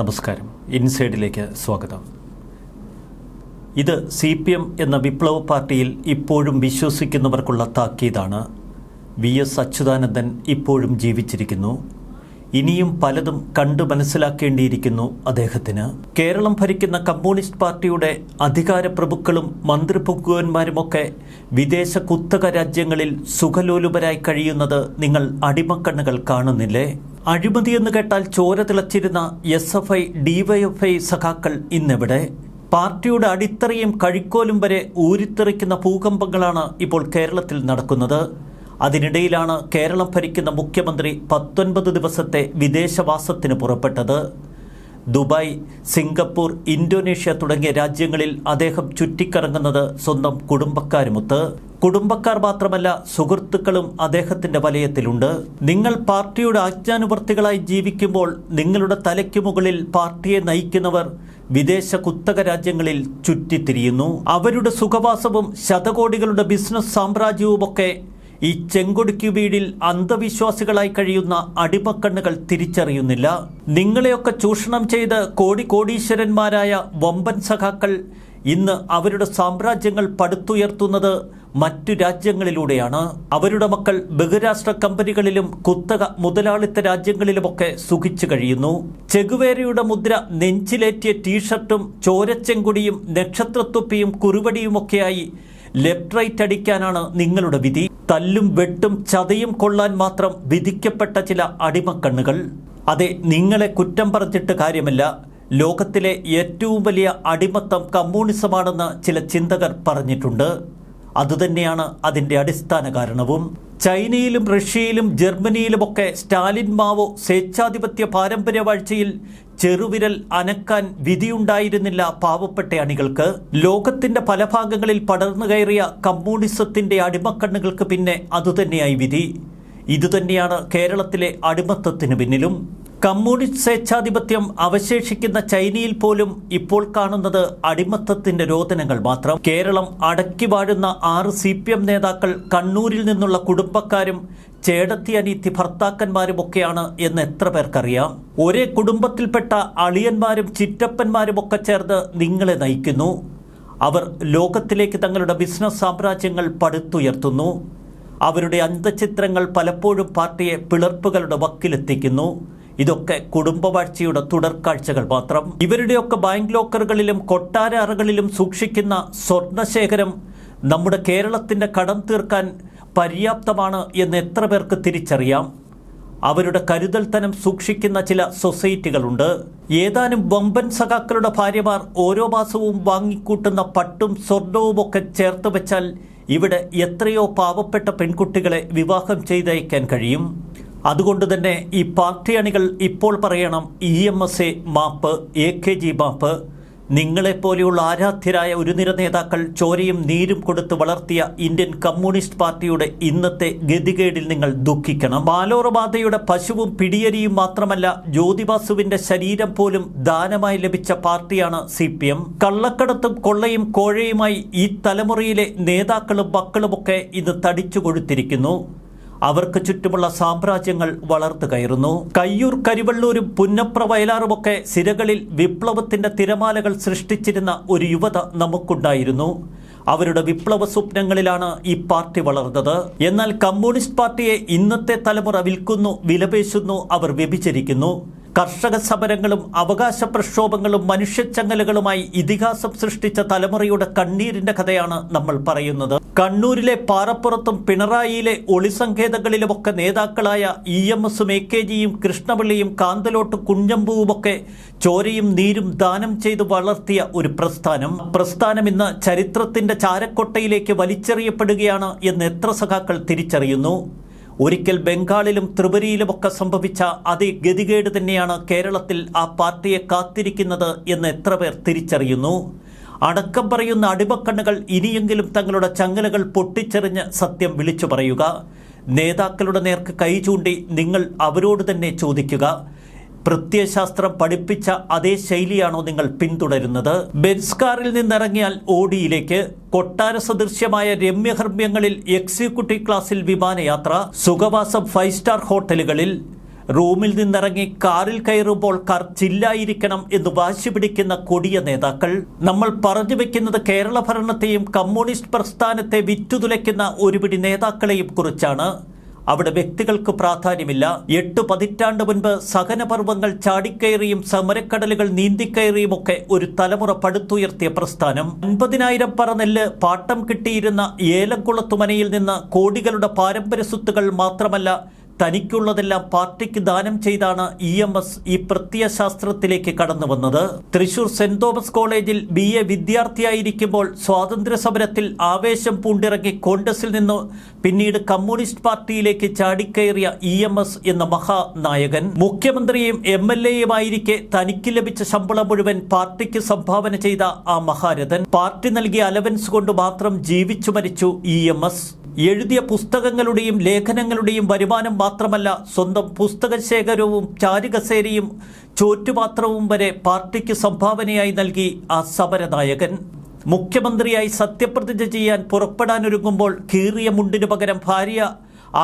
നമസ്കാരം. ഇൻസൈഡിലേക്ക് സ്വാഗതം. ഇത് സി പി എം എന്ന വിപ്ലവ പാർട്ടിയിൽ ഇപ്പോഴും വിശ്വസിക്കുന്നവർക്കുള്ള താക്കീതാണ്. വി എസ് അച്യുതാനന്ദൻ ഇപ്പോഴും ജീവിച്ചിരിക്കുന്നു. ഇനിയും പലതും കണ്ടു മനസ്സിലാക്കേണ്ടിയിരിക്കുന്നു അദ്ദേഹത്തിന്. കേരളം ഭരിക്കുന്ന കമ്മ്യൂണിസ്റ്റ് പാർട്ടിയുടെ അധികാര പ്രഭുക്കളും മന്ത്രിപുക്കുവന്മാരുമൊക്കെ വിദേശ കുത്തക രാജ്യങ്ങളിൽ സുഖലോലുപരായി കഴിയുന്നത് നിങ്ങൾ അടിമക്കണ്ണുകൾ കാണുന്നില്ലേ? അഴിമതി എന്ന് കേട്ടാൽ ചോര തിളച്ചിരുന്ന എസ് എഫ് ഐ ഡിവൈഎഫ്ഐ സഖാക്കൾ ഇന്നെവിടെ? പാർട്ടിയുടെ അടിത്തറയും കഴിക്കോലും വരെ ഊരിത്തെറിക്കുന്ന ഭൂകമ്പങ്ങളാണ് ഇപ്പോൾ കേരളത്തിൽ നടക്കുന്നത്. അതിനിടയിലാണ് കേരളം ഭരിക്കുന്ന മുഖ്യമന്ത്രി പത്തൊൻപത് ദിവസത്തെ വിദേശവാസത്തിന് പുറപ്പെട്ടത്. ദുബായ് സിംഗപ്പൂർ ഇന്തോനേഷ്യ തുടങ്ങിയ രാജ്യങ്ങളിൽ അദ്ദേഹം ചുറ്റിക്കറങ്ങുന്നത് സ്വന്തം കുടുംബക്കാരുമൊത്ത്. കുടുംബക്കാർ മാത്രമല്ല സുഹൃത്തുക്കളും അദ്ദേഹത്തിന്റെ വലയത്തിലുണ്ട്. നിങ്ങൾ പാർട്ടിയുടെ ആജ്ഞാനുവർത്തികളായി ജീവിക്കുമ്പോൾ നിങ്ങളുടെ തലയ്ക്ക് മുകളിൽ പാർട്ടിയെ നയിക്കുന്നവർ വിദേശ കുത്തക രാജ്യങ്ങളിൽ ചുറ്റിത്തിരിയുന്നു. അവരുടെ സുഖവാസവും ശതകോടികളുടെ ബിസിനസ് സാമ്രാജ്യവുമൊക്കെ ഈ ചെങ്കൊടുക്കി വീടിൽ അന്ധവിശ്വാസികളായി കഴിയുന്ന അടിമക്കണ്ണുകൾ തിരിച്ചറിയുന്നില്ല. നിങ്ങളെയൊക്കെ ചൂഷണം ചെയ്ത് കോടി കോടീശ്വരന്മാരായ വമ്പൻ സഖാക്കൾ ഇന്ന് അവരുടെ സാമ്രാജ്യങ്ങൾ പടുത്തുയർത്തുന്നത് മറ്റു രാജ്യങ്ങളിലൂടെയാണ്. അവരുടെ മക്കൾ ബഹുരാഷ്ട്ര കമ്പനികളിലും കുത്തക മുതലാളിത്ത രാജ്യങ്ങളിലുമൊക്കെ സുഖിച്ചു കഴിയുന്നു. ചെഗുവേരയുടെ മുദ്ര നെഞ്ചിലേറ്റിയ ടീഷർട്ടും ചോരച്ചെങ്കുടിയും നക്ഷത്രത്തൊപ്പിയും കുറുവടിയുമൊക്കെയായി ലെഫ്റ്റ് റൈറ്റ് അടിക്കാനാണ് നിങ്ങളുടെ വിധി. തല്ലും വെട്ടും ചതയും കൊള്ളാൻ മാത്രം വിധിക്കപ്പെട്ട ചില അടിമക്കണ്ണുകൾ. അതെ നിങ്ങളെ കുറ്റം പറഞ്ഞിട്ട് കാര്യമല്ല. ലോകത്തിലെ ഏറ്റവും വലിയ അടിമത്തം കമ്മ്യൂണിസമാണെന്ന് ചില ചിന്തകർ പറഞ്ഞിട്ടുണ്ട്. അതുതന്നെയാണ് അതിന്റെ അടിസ്ഥാന കാരണവും. ചൈനയിലും റഷ്യയിലും ജർമ്മനിയിലുമൊക്കെ സ്റ്റാലിൻ മാവോ സ്വേച്ഛാധിപത്യ പാരമ്പര്യ വാഴ്ചയിൽ ചെറുവിരൽ അനക്കാൻ വിധിയുണ്ടായിരുന്നില്ല പാവപ്പെട്ട അണികൾക്ക്. ലോകത്തിന്റെ പല ഭാഗങ്ങളിൽ പടർന്നു കയറിയ കമ്മ്യൂണിസത്തിന്റെ അടിമക്കണ്ണുകൾക്ക് പിന്നെ അതുതന്നെയായി വിധി. ഇതുതന്നെയാണ് കേരളത്തിലെ അടിമത്തത്തിന് പിന്നിലും. കമ്മ്യൂണിസ്റ്റ് സ്വേച്ഛാധിപത്യം അവശേഷിക്കുന്ന ചൈനയിൽ പോലും ഇപ്പോൾ കാണുന്നത് അടിമത്തത്തിന്റെ രോദനങ്ങൾ മാത്രം. കേരളം അടക്കി വാഴുന്ന ആറ് സി പി എം നേതാക്കൾ കണ്ണൂരിൽ നിന്നുള്ള കുടുംബക്കാരും ചേടത്തി അനീത്തി ഭർത്താക്കന്മാരുമൊക്കെയാണ് എന്ന് എത്ര പേർക്കറിയാം. ഒരേ കുടുംബത്തിൽപ്പെട്ട അളിയന്മാരും ചിറ്റപ്പന്മാരുമൊക്കെ ചേർന്ന് നിങ്ങളെ നയിക്കുന്നു. അവർ ലോകത്തിലേക്ക് തങ്ങളുടെ ബിസിനസ് സാമ്രാജ്യങ്ങൾ പടുത്തുയർത്തുന്നു. അവരുടെ അന്തചിത്രങ്ങൾ പലപ്പോഴും പാർട്ടിയെ പിളർപ്പുകളുടെ വക്കിലെത്തിക്കുന്നു. ഇതൊക്കെ കുടുംബവാഴ്ചയുടെ തുടർക്കാഴ്ചകൾ മാത്രം. ഇവരുടെയൊക്കെ ബാങ്ക് ലോക്കറുകളിലും കൊട്ടാര അറകളിലും സൂക്ഷിക്കുന്ന സ്വർണശേഖരം നമ്മുടെ കേരളത്തിന്റെ കടം തീർക്കാൻ പര്യാപ്തമാണ് എന്ന് എത്ര പേർക്ക് തിരിച്ചറിയാം? അവരുടെ കരുതൽത്തനം സൂക്ഷിക്കുന്ന ചില സൊസൈറ്റികളുണ്ട്. ഏതാനും വമ്പൻ സഖാക്കളുടെ ഭാര്യമാർ ഓരോ മാസവും വാങ്ങിക്കൂട്ടുന്ന പട്ടും സ്വർണവുമൊക്കെ ചേർത്ത് വെച്ചാൽ ഇവിടെ എത്രയോ പാവപ്പെട്ട പെൺകുട്ടികളെ വിവാഹം ചെയ്തയക്കാൻ കഴിയും. അതുകൊണ്ട് തന്നെ ഈ പാർട്ടി അണികൾ ഇപ്പോൾ പറയണം ഇ എം എസ് എ മാപ്പ് എ കെ ജി മാപ്പ്. നിങ്ങളെപ്പോലെയുള്ള ആരാധ്യരായ ഒരു നിര നേതാക്കൾ ചോരയും നീരും കൊടുത്ത് വളർത്തിയ ഇന്ത്യൻ കമ്മ്യൂണിസ്റ്റ് പാർട്ടിയുടെ ഇന്നത്തെ ഗതികേടിൽ നിങ്ങൾ ദുഃഖിക്കണം. ബാലോറബാധയുടെ പശുവും പിടിയരിയും മാത്രമല്ല ജ്യോതിബാസുവിന്റെ ശരീരം പോലും ദാനമായി ലഭിച്ച പാർട്ടിയാണ് സി പി എം. കള്ളക്കടത്തും കൊള്ളയും കോഴയുമായി ഈ തലമുറയിലെ നേതാക്കളും മക്കളുമൊക്കെ ഇന്ന് തടിച്ചു കൊടുത്തിരിക്കുന്നു അവർക്ക് ചുറ്റുമുള്ള സാമ്രാജ്യങ്ങൾ വളർത്തു കയറുന്നു. കയ്യൂർ കരിവള്ളൂരും പുന്നപ്ര വയലാറുമൊക്കെ സിരകളിൽ വിപ്ലവത്തിന്റെ തിരമാലകൾ സൃഷ്ടിച്ചിരുന്ന ഒരു യുവത നമുക്കുണ്ടായിരുന്നു. അവരുടെ വിപ്ലവ സ്വപ്നങ്ങളിലാണ് ഈ പാർട്ടി വളർന്നത്. എന്നാൽ കമ്മ്യൂണിസ്റ്റ് പാർട്ടിയെ ഇന്നത്തെ തലമുറ വിൽക്കുന്നു വിലപേശുന്നു അവർ വ്യഭിചരിക്കുന്നു. കർഷക സമരങ്ങളും അവകാശ പ്രക്ഷോഭങ്ങളും മനുഷ്യച്ചങ്ങലുകളുമായി ഇതിഹാസം സൃഷ്ടിച്ച തലമുറയുടെ കണ്ണീരിന്റെ കഥയാണ് നമ്മൾ പറയുന്നത്. കണ്ണൂരിലെ പാറപ്പുറത്തും പിണറായിയിലെ ഒളിസങ്കേതങ്ങളിലുമൊക്കെ നേതാക്കളായ ഇ എം എസും എ കെ ജിയും കൃഷ്ണപിള്ളിയും കാന്തലോട്ട് കുഞ്ഞമ്പുവുമൊക്കെ ചോരയും നീരും ദാനം ചെയ്ത് വളർത്തിയ ഒരു പ്രസ്ഥാനം. പ്രസ്ഥാനം ഇന്ന് ചരിത്രത്തിന്റെ ചാരക്കൊട്ടയിലേക്ക് വലിച്ചെറിയപ്പെടുകയാണ് എന്ന് എത്ര സഖാക്കൾ തിരിച്ചറിയുന്നു? ഒരിക്കൽ ബംഗാളിലും ത്രിപുരയിലുമൊക്കെ സംഭവിച്ച അതേ ഗതികേട് തന്നെയാണ് കേരളത്തിൽ ആ പാർട്ടിയെ കാത്തിരിക്കുന്നത് എന്ന് എത്ര പേർ തിരിച്ചറിയുന്നു. അടക്കം പറയുന്ന അടിമക്കണ്ണുകൾ ഇനിയെങ്കിലും തങ്ങളുടെ ചങ്ങലകൾ പൊട്ടിച്ചെറിഞ്ഞ് സത്യം വിളിച്ചു പറയുക. നേതാക്കളുടെ നേർക്ക് കൈ ചൂണ്ടി നിങ്ങൾ അവരോട് തന്നെ ചോദിക്കുക. പ്രത്യയശാസ്ത്രം പഠിപ്പിച്ച അതേ ശൈലിയാണോ നിങ്ങൾ പിന്തുടരുന്നത്? ബെൻസ്കാറിൽ നിന്നിറങ്ങിയാൽ ഓഡിയിലേക്ക് കൊട്ടാര സദൃശ്യമായ രമ്യഹർമ്മ്യങ്ങളിൽ എക്സിക്യൂട്ടീവ് ക്ലാസിൽ വിമാനയാത്ര സുഖവാസം ഫൈവ് സ്റ്റാർ ഹോട്ടലുകളിൽ റൂമിൽ നിന്നിറങ്ങി കാറിൽ കയറുമ്പോൾ കാർ ചില്ലായിരിക്കണം എന്ന് വാശി പിടിക്കുന്ന കൊടിയ നേതാക്കൾ നമ്മൾ പറഞ്ഞു വെക്കുന്നത് കേരള ഭരണത്തെയും കമ്മ്യൂണിസ്റ്റ് പ്രസ്ഥാനത്തെ വിറ്റുതുലയ്ക്കുന്ന ഒരുപിടി നേതാക്കളെയും കുറിച്ചാണ്. അവിടെ വ്യക്തികൾക്ക് പ്രാധാന്യമില്ല. എട്ട് പതിറ്റാണ്ട് മുൻപ് സഹനപർവങ്ങൾ ചാടിക്കയറിയും സമരക്കടലുകൾ നീന്തിക്കയറിയും ഒക്കെ ഒരു തലമുറ പടുത്തുയർത്തിയ പ്രസ്ഥാനം. അൻപതിനായിരം പറ നെല്ല് പാട്ടം കിട്ടിയിരുന്ന ഏലംകുളത്തുമനയിൽ നിന്ന് കോടികളുടെ പാരമ്പര്യ സ്വത്തുകൾ മാത്രമല്ല തനിക്കുള്ളതെല്ലാം പാർട്ടിക്ക് ദാനം ചെയ്താണ് ഇ എം എസ് ഈ പ്രത്യയശാസ്ത്രത്തിലേക്ക് കടന്നു വന്നത്. തൃശൂർ സെന്റ് തോമസ് കോളേജിൽ ബി എ വിദ്യാർത്ഥിയായിരിക്കുമ്പോൾ സ്വാതന്ത്ര്യ സമരത്തിൽ ആവേശം പൂണ്ടിറങ്ങി കോൺഗ്രസിൽ നിന്ന് പിന്നീട് കമ്മ്യൂണിസ്റ്റ് പാർട്ടിയിലേക്ക് ചാടിക്കയറിയ ഇ എം എസ് എന്ന മഹാനായകൻ. മുഖ്യമന്ത്രിയും എം എൽ എയുമായിരിക്കെ തനിക്ക് ലഭിച്ച ശമ്പളം മുഴുവൻ പാർട്ടിക്ക് സംഭാവന ചെയ്ത ആ മഹാരഥൻ. പാർട്ടി നൽകിയ അലവൻസ് കൊണ്ട് മാത്രം ജീവിച്ചു മരിച്ചു ഇ എം എസ്. എഴുതിയ പുസ്തകങ്ങളുടെയും ലേഖനങ്ങളുടെയും വരുമാനം മാത്രമല്ല സ്വന്തം പുസ്തകശേഖരവും ചാരുകസേരയും ചോറ്റുപാത്രവും വരെ പാർട്ടിക്ക് സംഭാവനയായി നൽകി ആ സമരനായകൻ. മുഖ്യമന്ത്രിയായി സത്യപ്രതിജ്ഞ ചെയ്യാൻ പുറപ്പെടാനൊരുങ്ങുമ്പോൾ കീറിയ മുണ്ടിനു പകരം ഭാര്യ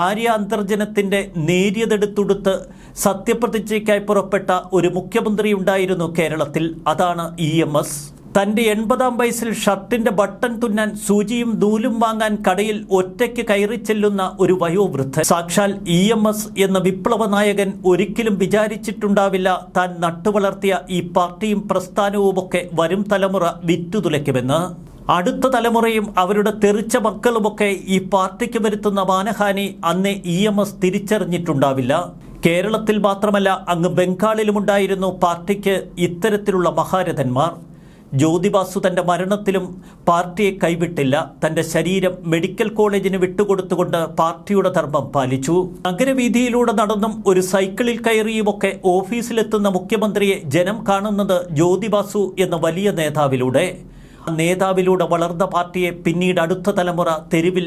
ആര്യ അന്തർജനത്തിന്റെ നേരിയതെടുത്തുടുത്ത് സത്യപ്രതിജ്ഞയ്ക്കായി പുറപ്പെട്ട ഒരു മുഖ്യമന്ത്രി ഉണ്ടായിരുന്നു കേരളത്തിൽ. അതാണ് ഇ തന്റെ എൺപതാം വയസ്സിൽ ഷർട്ടിന്റെ ബട്ടൺ തുന്നാൻ സൂചിയും നൂലും വാങ്ങാൻ കടയിൽ ഒറ്റയ്ക്ക് കയറി ചെല്ലുന്ന ഒരു വയോവൃദ്ധൻ. സാക്ഷാൽ ഇ എന്ന വിപ്ലവ ഒരിക്കലും വിചാരിച്ചിട്ടുണ്ടാവില്ല താൻ നട്ടുവളർത്തിയ ഈ പാർട്ടിയും പ്രസ്ഥാനവുമൊക്കെ വരും തലമുറ വിറ്റുതുലയ്ക്കുമെന്ന്. അടുത്ത തലമുറയും അവരുടെ തെറിച്ച മക്കളുമൊക്കെ ഈ പാർട്ടിക്ക് വരുത്തുന്ന മാനഹാനി അന്നേ ഇ തിരിച്ചറിഞ്ഞിട്ടുണ്ടാവില്ല. കേരളത്തിൽ മാത്രമല്ല അങ്ങ് ബംഗാളിലുമുണ്ടായിരുന്നു പാർട്ടിക്ക് ഇത്തരത്തിലുള്ള മഹാരഥന്മാർ. ജ്യോതിബാസു തന്റെ മരണത്തിലും പാർട്ടിയെ കൈവിട്ടില്ല. തന്റെ ശരീരം മെഡിക്കൽ കോളേജിന് വിട്ടുകൊടുത്തുകൊണ്ട് പാർട്ടിയുടെ ധർമ്മം പാലിച്ചു. നഗരവീതിയിലൂടെ നടന്നും ഒരു സൈക്കിളിൽ കയറിയുമൊക്കെ ഓഫീസിലെത്തുന്ന മുഖ്യമന്ത്രിയെ ജനം കാണുന്നത് ജ്യോതിബാസു എന്ന വലിയ നേതാവിലൂടെ. നേതാവിലൂടെ വളർന്ന പാർട്ടിയെ പിന്നീട് അടുത്ത തലമുറ തെരുവിൽ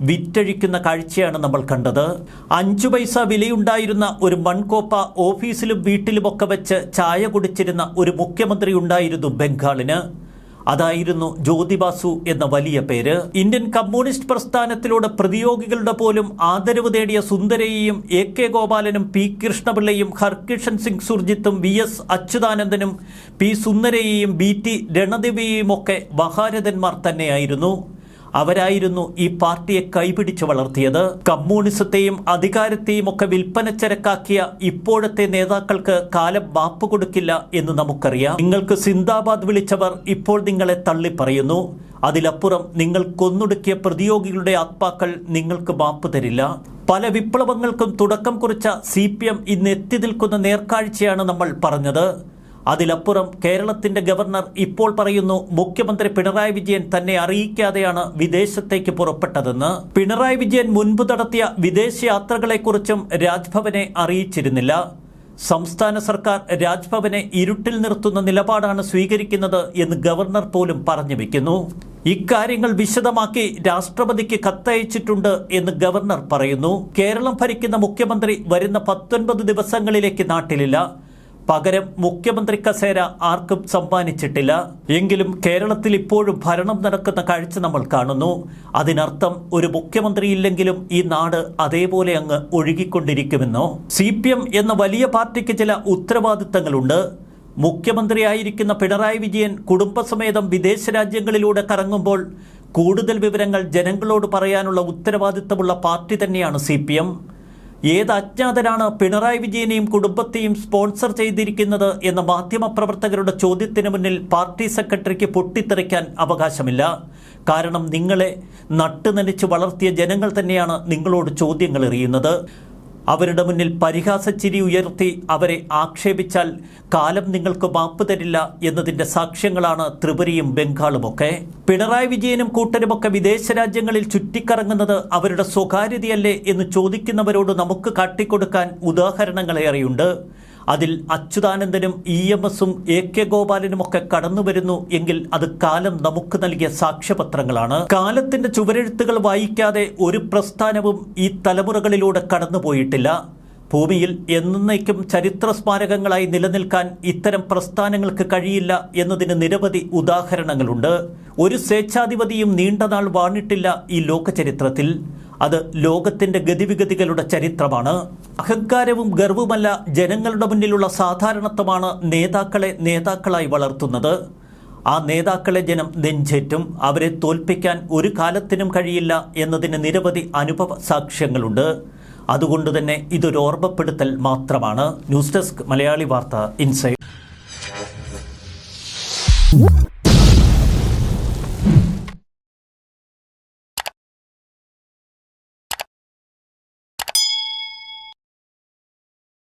വിറ്റഴിക്കുന്ന കാഴ്ചയാണ് നമ്മൾ കണ്ടത്. അഞ്ചു പൈസ വിലയുണ്ടായിരുന്ന ഒരു മൺകോപ്പ ഓഫീസിലും വീട്ടിലുമൊക്കെ വെച്ച് ചായ കുടിച്ചിരുന്ന ഒരു മുഖ്യമന്ത്രി ഉണ്ടായിരുന്നു ബംഗാളിന്. അതായിരുന്നു ജ്യോതിബാസു എന്ന വലിയ പേര്. ഇന്ത്യൻ കമ്മ്യൂണിസ്റ്റ് പ്രസ്ഥാനത്തിലൂടെ പ്രതിയോഗികളുടെ പോലും ആദരവ് നേടിയ സുന്ദരയെയും എ കെ ഗോപാലനും പി കൃഷ്ണപിള്ളയും ഹർകിഷൻ സിംഗ് സുർജിത്തും വി എസ് അച്യുതാനന്ദനും പി സുന്ദരയെയും ബി ടി രണദേവിയെയും ഒക്കെ മഹാരഥന്മാർ തന്നെയായിരുന്നു. അവരായിരുന്നു ഈ പാർട്ടിയെ കൈപിടിച്ചു വളർത്തിയത്. കമ്മ്യൂണിസത്തെയും അധികാരത്തെയും ഒക്കെ വിൽപ്പന ചരക്കാക്കിയ ഇപ്പോഴത്തെ നേതാക്കൾക്ക് കാലം മാപ്പ് കൊടുക്കില്ല എന്ന് നമുക്കറിയാം. നിങ്ങൾക്ക് സിന്ദാബാദ് വിളിച്ചവർ ഇപ്പോൾ നിങ്ങളെ തള്ളിപ്പറയുന്നു. അതിലപ്പുറം നിങ്ങൾ കൊന്നൊടുക്കിയ പ്രതിയോഗികളുടെ ആത്മാക്കൾ നിങ്ങൾക്ക് മാപ്പ് തരില്ല. പല വിപ്ലവങ്ങൾക്കും തുടക്കം കുറിച്ച സി പി എം ഇന്ന് എത്തി നിൽക്കുന്ന നേർക്കാഴ്ചയാണ് നമ്മൾ പറഞ്ഞത്. അതിലപ്പുറം കേരളത്തിന്റെ ഗവർണർ ഇപ്പോൾ പറയുന്നു മുഖ്യമന്ത്രി പിണറായി വിജയൻ തന്നെ അറിയിക്കാതെയാണ് വിദേശത്തേക്ക് പുറപ്പെട്ടതെന്ന്. പിണറായി വിജയൻ മുൻപ് നടത്തിയ വിദേശ യാത്രകളെക്കുറിച്ചും രാജ്ഭവനെ അറിയിച്ചിരുന്നില്ല. സംസ്ഥാന സർക്കാർ രാജ്ഭവനെ ഇരുട്ടിൽ നിർത്തുന്ന നിലപാടാണ് സ്വീകരിക്കുന്നത് എന്ന് ഗവർണർ പോലും പറഞ്ഞു വയ്ക്കുന്നു ഇക്കാര്യങ്ങൾ വിശദമാക്കി രാഷ്ട്രപതിക്ക് കത്തയച്ചിട്ടുണ്ട് എന്ന് ഗവർണർ പറയുന്നു. കേരളം ഭരിക്കുന്ന മുഖ്യമന്ത്രി വരുന്ന പത്തൊൻപത് ദിവസങ്ങളിലേക്ക് നാട്ടിലില്ല. പകരം മുഖ്യമന്ത്രി കസേര ആർക്കും സമ്മാനിച്ചിട്ടില്ല. എങ്കിലും കേരളത്തിൽ ഇപ്പോഴും ഭരണം നടക്കുന്ന കാഴ്ച നമ്മൾ കാണുന്നു. അതിനർത്ഥം ഒരു മുഖ്യമന്ത്രി ഇല്ലെങ്കിലും ഈ നാട് അതേപോലെ അങ്ങ് ഒഴുകിക്കൊണ്ടിരിക്കുമെന്നോ? സി എന്ന വലിയ പാർട്ടിക്ക് ചില ഉത്തരവാദിത്തങ്ങളുണ്ട്. മുഖ്യമന്ത്രിയായിരിക്കുന്ന പിണറായി വിജയൻ കുടുംബസമേതം വിദേശ രാജ്യങ്ങളിലൂടെ കറങ്ങുമ്പോൾ കൂടുതൽ വിവരങ്ങൾ ജനങ്ങളോട് പറയാനുള്ള ഉത്തരവാദിത്തമുള്ള പാർട്ടി തന്നെയാണ് സി ഏത് അജ്ഞാതരാണ് പിണറായി വിജയനെയും കുടുംബത്തെയും സ്പോൺസർ ചെയ്തിരിക്കുന്നത് എന്ന മാധ്യമപ്രവർത്തകരുടെ ചോദ്യത്തിന് മുന്നിൽ പാർട്ടി സെക്രട്ടറിക്ക് പൊട്ടിത്തെറിക്കാൻ അവകാശമില്ല. കാരണം നിങ്ങളെ നട്ടുനനച്ച് വളർത്തിയ ജനങ്ങൾ തന്നെയാണ് നിങ്ങളോട് ചോദ്യങ്ങൾ എറിയുന്നത്. അവരുടെ മുന്നിൽ പരിഹാസച്ചിരി ഉയർത്തി അവരെ ആക്ഷേപിച്ചാൽ കാലം നിങ്ങൾക്ക് മാപ്പ് തരില്ല എന്നതിന്റെ സാക്ഷ്യങ്ങളാണ് ത്രിപുരയും ബംഗാളുമൊക്കെ. പിണറായി വിജയനും കൂട്ടരുമൊക്കെ വിദേശ രാജ്യങ്ങളിൽ ചുറ്റിക്കറങ്ങുന്നത് അവരുടെ സ്വകാര്യതയല്ലേ എന്ന് ചോദിക്കുന്നവരോട് നമുക്ക് കാട്ടിക്കൊടുക്കാൻ ഉദാഹരണങ്ങളേറെയുണ്ട്. അതിൽ അച്യുതാനന്ദനും ഇ എം എസും എ കെ ഗോപാലനുമൊക്കെ കടന്നു വരുന്നു എങ്കിൽ അത് കാലം നമുക്ക് നൽകിയ സാക്ഷ്യപത്രങ്ങളാണ്. കാലത്തിന്റെ ചുവരെഴുത്തുകൾ വായിക്കാതെ ഒരു പ്രസ്ഥാനവും ഈ തലമുറകളിലൂടെ കടന്നുപോയിട്ടില്ല ഭൂമിയിൽ എന്നേക്കും ചരിത്ര സ്മാരകങ്ങളായി നിലനിൽക്കാൻ ഇത്തരം പ്രസ്ഥാനങ്ങൾക്ക് കഴിയില്ല എന്നതിന് നിരവധി ഉദാഹരണങ്ങളുണ്ട്. ഒരു സ്വേച്ഛാധിപതിയും നീണ്ടനാൾ വാണിട്ടില്ല ഈ ലോകചരിത്രത്തിൽ. അത് ലോകത്തിന്റെ ഗതിവിഗതികളുടെ ചരിത്രമാണ്. അഹങ്കാരവും ഗർവുമല്ല ജനങ്ങളുടെ മുന്നിലുള്ള സാധാരണത്വമാണ് നേതാക്കളെ നേതാക്കളായി വളർത്തുന്നത്. ആ നേതാക്കളെ ജനം നെഞ്ചേറ്റും അവരെ തോൽപ്പിക്കാൻ ഒരു കാലത്തിനും കഴിയില്ല എന്നതിന് നിരവധി അനുഭവ സാക്ഷ്യങ്ങളുണ്ട്. അതുകൊണ്ട് തന്നെ ഇതൊരു ഓർമ്മപ്പെടുത്തൽ മാത്രമാണ്. ന്യൂസ് ഡെസ്ക് മലയാളി വാർത്ത ഇൻസൈറ്റ്